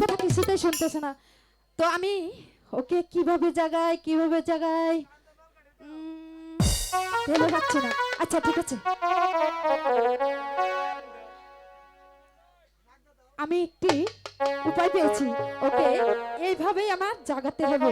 কথা কিছুতেই শুনতেছে না। তো আমি ওকে কীভাবে জাগাই কীভাবে জাগাই? উম, ভেবে পাচ্ছি না। আচ্ছা ঠিক আছে। আমি একটি উপায় পেয়েছি ওকে এইভাবেই আমার জাগাতে হবে।